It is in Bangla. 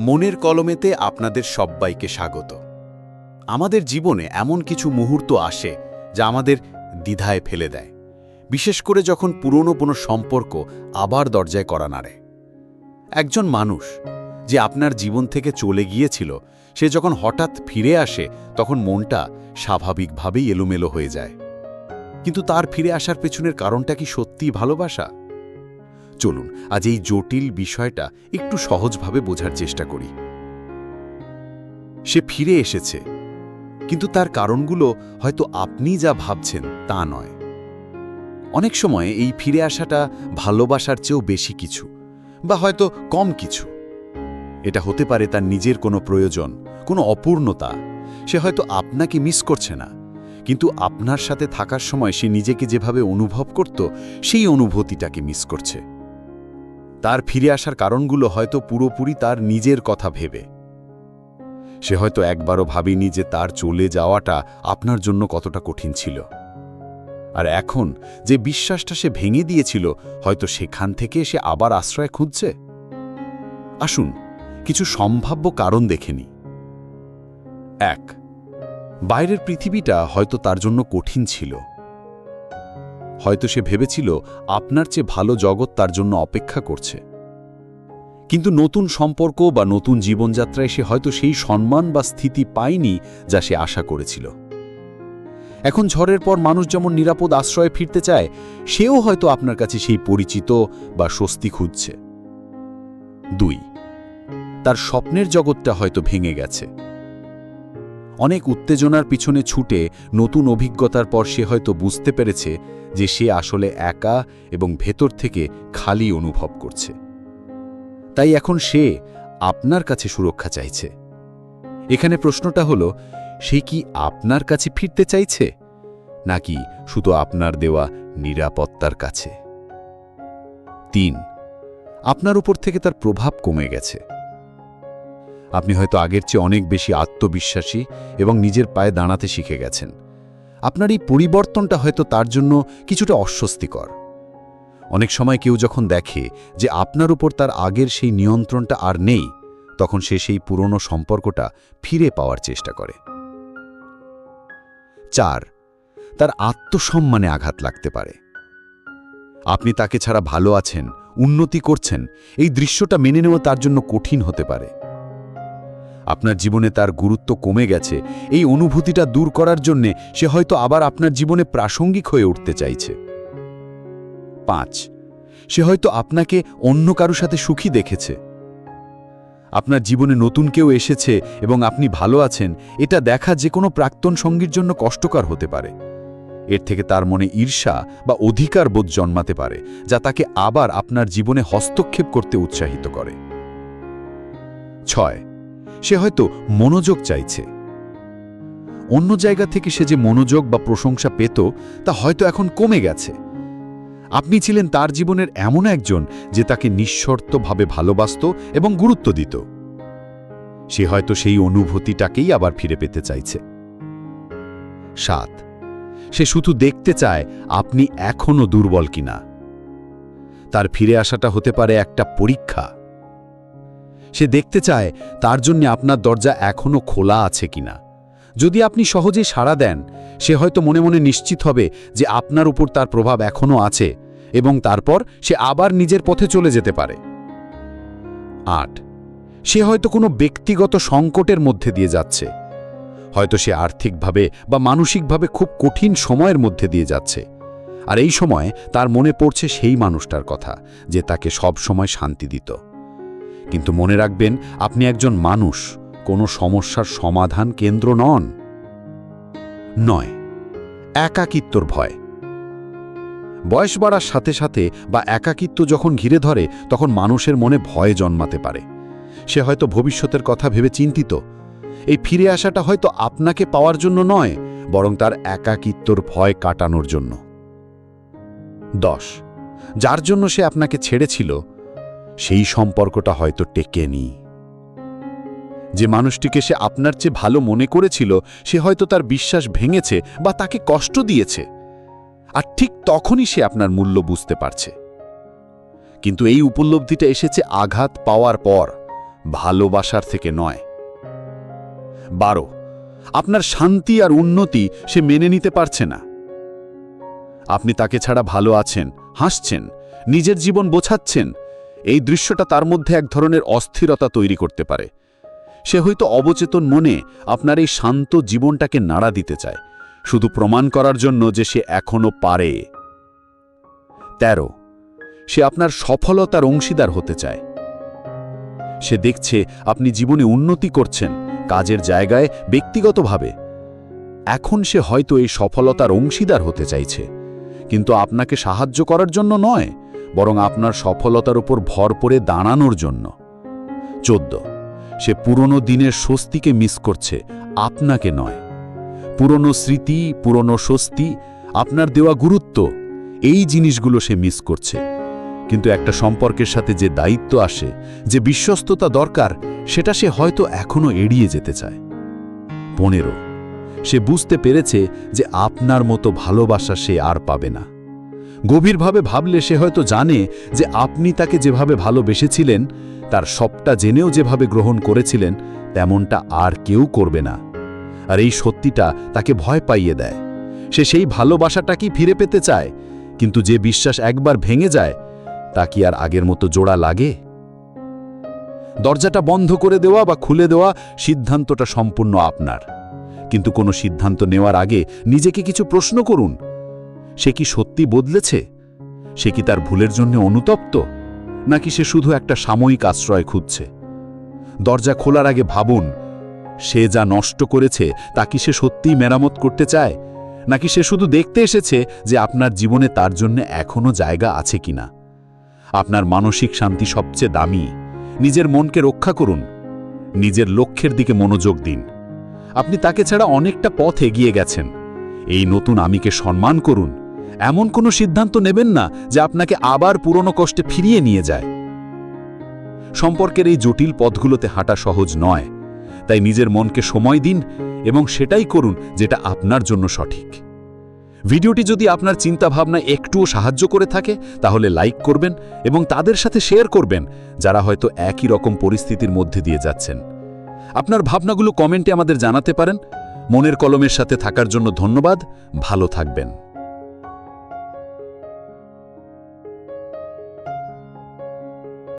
মনের কলমেতে আপনাদের সব্বাইকে স্বাগত। আমাদের জীবনে এমন কিছু মুহূর্ত আসে যা আমাদের দ্বিধায় ফেলে দেয়। বিশেষ করে যখন পুরনো কোনো সম্পর্ক আবার দরজায় করা নাড়ে। একজন মানুষ যে আপনার জীবন থেকে চলে গিয়েছিল, সে যখন হঠাৎ ফিরে আসে, তখন মনটা স্বাভাবিকভাবেই এলোমেলো হয়ে যায়। কিন্তু তার ফিরে আসার পেছনের কারণটা কি সত্যিই ভালোবাসা? চলুন, আজ এই জটিল বিষয়টা একটু সহজভাবে বোঝার চেষ্টা করি। সে ফিরে এসেছে, কিন্তু তার কারণগুলো হয়তো আপনি যা ভাবছেন তা নয়। অনেক সময় এই ফিরে আসাটা ভালোবাসার চেয়েও বেশি কিছু, বা হয়তো কম কিছু। এটা হতে পারে তার নিজের কোনো প্রয়োজন, কোনো অপূর্ণতা, সে হয়তো আপনাকে মিস করছে না, কিন্তু আপনার সাথে থাকার সময় সে নিজেকে যেভাবে অনুভব করত, সেই অনুভূতিটাকে মিস করছে। তার ফিরে আসার কারণগুলো হয়তো পুরোপুরি তার নিজের কথা ভেবে। সে হয়তো একবারও ভাবেনি যে তার চলে যাওয়াটা আপনার জন্য কতটা কঠিন ছিল। আর এখন যে বিশ্বাসটা সে ভেঙে দিয়েছিল, হয়তো সেখান থেকে সে আবার আশ্রয় খুঁজছে? আসুন, কিছু সম্ভাব্য কারণ দেখেনি এক, বাইরের পৃথিবীটা হয়তো তার জন্য কঠিন ছিল। হয়তো সে ভেবেছিল আপনার চেয়ে ভালো জগৎ তার জন্য অপেক্ষা করছে। কিন্তু নতুন সম্পর্ক বা নতুন জীবনযাত্রায় সে হয়তো সেই সম্মান বা স্থিতি পায়নি যা সে আশা করেছিল। এখন ঝড়ের পর মানুষ যেমন নিরাপদ আশ্রয়ে ফিরতে চায়, সেও হয়তো আপনার কাছে সেই পরিচিত বা স্বস্তি খুঁজছে। দুই, তার স্বপ্নের জগৎটা হয়তো ভেঙে গেছে। অনেক উত্তেজনার পিছনে ছুটে নতুন অভিজ্ঞতার পর সে হয়তো বুঝতে পেরেছে যে সে আসলে একা এবং ভেতর থেকে খালি অনুভব করছে। তাই এখন সে আপনার কাছে সুরক্ষা চাইছে। এখানে প্রশ্নটা হলো, সে কি আপনার কাছে ফিরতে চাইছে? নাকি শুধু আপনার দেওয়া নিরাপত্তার কাছে? তিন, আপনার উপর থেকে তার প্রভাব কমে গেছে। আপনি হয়তো আগের চেয়ে অনেক বেশি আত্মবিশ্বাসী এবং নিজের পায়ে দাঁড়াতে শিখে গেছেন। আপনার এই পরিবর্তনটা হয়তো তার জন্য কিছুটা অস্বস্তিকর। অনেক সময় কেউ যখন দেখে যে আপনার উপর তার আগের সেই নিয়ন্ত্রণটা আর নেই, তখন সে সেই পুরনো সম্পর্কটা ফিরে পাওয়ার চেষ্টা করে। চার, তার আত্মসম্মানে আঘাত লাগতে পারে। আপনি তাকে ছাড়া ভালো আছেন, উন্নতি করছেন, এই দৃশ্যটা মেনে নেওয়া তার জন্য কঠিন হতে পারে। আপনার জীবনে তার গুরুত্ব কমে গেছে। এই অনুভূতিটা দূর করার জন্যে সে হয়তো আবার আপনার জীবনে প্রাসঙ্গিক হয়ে উঠতে চাইছে। পাঁচ, সে হয়তো আপনাকে অন্য কারও সাথে সুখী দেখেছে। আপনার জীবনে নতুন কেউ এসেছে এবং আপনি ভালো আছেন, এটা দেখা যে কোনো প্রাক্তন সঙ্গীর জন্য কষ্টকর হতে পারে। এর থেকে তার মনে ঈর্ষা বা অধিকার বোধ জন্মাতে পারে, যা তাকে আবার আপনার জীবনে হস্তক্ষেপ করতে উৎসাহিত করে। ছয় সে হয়তো মনোযোগ চাইছে। অন্য জায়গা থেকে সে যে মনোযোগ বা প্রশংসা পেত, তা হয়তো এখন কমে গেছে। আপনি ছিলেন তার জীবনের এমন একজন যে তাকে নিঃশর্তভাবে ভালোবাসত এবং গুরুত্ব দিত। সে হয়তো সেই অনুভূতিটাকেই আবার ফিরে পেতে চাইছে। সাত, সে শুধু দেখতে চায় আপনি এখনও দুর্বল কিনা। তার ফিরে আসাটা হতে পারে একটা পরীক্ষা। সে দেখতে চায় তার জন্য আপনার দরজা এখনও খোলা আছে কিনা। যদি আপনি সহজে সাড়া দেন, সে হয়তো মনে মনে নিশ্চিত হবে যে আপনার উপর তার প্রভাব এখনও আছে এবং তারপর সে আবার নিজের পথে চলে যেতে পারে। আট, সে হয়তো কোনো ব্যক্তিগত সংকটের মধ্যে দিয়ে যাচ্ছে। হয়তো সে আর্থিকভাবে বা মানসিকভাবে খুব কঠিন সময়ের মধ্যে দিয়ে যাচ্ছে। আর এই সময় তার মনে পড়ছে সেই মানুষটার কথা যে তাকে সব সময় শান্তি দিত। কিন্তু মনে রাখবেন, আপনি একজন মানুষ, কোনো সমস্যার সমাধান কেন্দ্র নন। নয়, একাকিত্বর ভয়। বয়স বাড়ার সাথে সাথে বা একাকিত্ব যখন ঘিরে ধরে, তখন মানুষের মনে ভয় জন্মাতে পারে। সে হয়তো ভবিষ্যতের কথা ভেবে চিন্তিত। এই ফিরে আসাটা হয়তো আপনাকে পাওয়ার জন্য নয়, বরং তার একাকিত্বর ভয় কাটানোর জন্য। দশ, যার জন্য সে আপনাকে ছেড়েছিল সেই সম্পর্কটা হয়তো টেকেনি যে মানুষটিকে সে আপনার চেয়ে ভালো মনে করেছিল, সে হয়তো তার বিশ্বাস ভেঙেছে বা তাকে কষ্ট দিয়েছে। আর ঠিক তখনই সে আপনার মূল্য বুঝতে পারছে। কিন্তু এই উপলব্ধিটা এসেছে আঘাত পাওয়ার পর, ভালোবাসার থেকে নয়। বারো, আপনার শান্তি আর উন্নতি সে মেনে নিতে পারছে না। আপনি তাকে ছাড়া ভালো আছেন, হাসছেন, নিজের জীবন বোঝাচ্ছেন এই দৃশ্যটা তার মধ্যে এক ধরনের অস্থিরতা তৈরি করতে পারে। সে হয়তো অবচেতন মনে আপনার এই শান্ত জীবনটাকে নাড়া দিতে চায়, শুধু প্রমাণ করার জন্য যে সে এখনও পারে। তেরো, সে আপনার সফলতার অংশীদার হতে চায়। সে দেখছে আপনি জীবনে উন্নতি করছেন, কাজের জায়গায়, ব্যক্তিগতভাবে। এখন সে হয়তো এই সফলতার অংশীদার হতে চাইছে, কিন্তু আপনাকে সাহায্য করার জন্য নয়। বরং আপনার সফলতার উপর ভর করে দাঁড়ানোর জন্য। চোদ্দ। সে পুরনো দিনের স্বস্তিকে মিস করছে, আপনাকে নয়। পুরনো স্মৃতি, পুরনো স্বস্তি, আপনার দেওয়া গুরুত্ব, এই জিনিসগুলো সে মিস করছে। কিন্তু একটা সম্পর্কের সাথে যে দায়িত্ব আসে, যে বিশ্বস্ততা দরকার, সেটা সে হয়তো এখনও এড়িয়ে যেতে চায়। পনেরো। সে বুঝতে পেরেছে যে আপনার মতো ভালোবাসা সে আর পাবে না। গভীরভাবে ভাবলে সে হয়তো জানে যে আপনি তাকে যেভাবে ভালোবেসেছিলেন, তার সবটা জেনেও যেভাবে গ্রহণ করেছিলেন, তেমনটা আর কেউ করবে না। আর এই সত্যিটা তাকে ভয় পাইয়ে দেয়। সে সেই ভালোবাসাটাকেই ফিরে পেতে চায়? কিন্তু যে বিশ্বাস একবার ভেঙে যায়, তা কি আর আগের মতো জোড়া লাগে? দরজাটা বন্ধ করে দেওয়া বা খুলে দেওয়া সিদ্ধান্তটা সম্পূর্ণ আপনার। কিন্তু কোনো সিদ্ধান্ত নেওয়ার আগে নিজেকে কিছু প্রশ্ন করুন। সে কি সত্যি বদলেছে? সে কি তার ভুলের জন্য অনুতপ্ত? নাকি সে শুধু একটা সাময়িক আশ্রয় খুঁজছে? দরজা খোলার আগে ভাবুন, সে যা নষ্ট করেছে, তা কি সে সত্যিই মেরামত করতে চায়? নাকি সে শুধু দেখতে এসেছে যে আপনার জীবনে তার জন্য এখনও জায়গা আছে কিনা? আপনার মানসিক শান্তি সবচেয়ে দামি। নিজের মনকে রক্ষা করুন। নিজের লক্ষ্যের দিকে মনোযোগ দিন। আপনি তাকে ছাড়া অনেকটা পথ এগিয়ে গেছেন। এই নতুন আমিকে সম্মান করুন। এমন কোনো সিদ্ধান্ত নেবেন না যে আপনাকে আবার পুরনো কষ্টে ফিরিয়ে নিয়ে যায়। সম্পর্কের এই জটিল পথগুলোতে হাঁটা সহজ নয়। তাই নিজের মনকে সময় দিন এবং সেটাই করুন যেটা আপনার জন্য সঠিক। ভিডিওটি যদি আপনার চিন্তাভাবনা একটুও সাহায্য করে থাকে, তাহলে লাইক করবেন এবং তাদের সাথে শেয়ার করবেন, যারা হয়তো একই রকম পরিস্থিতির মধ্যে দিয়ে যাচ্ছেন। আপনার ভাবনাগুলো কমেন্টে আমাদের জানাতে পারেন। মনের কলমের সাথে থাকার জন্য ধন্যবাদ। ভালো থাকবেন।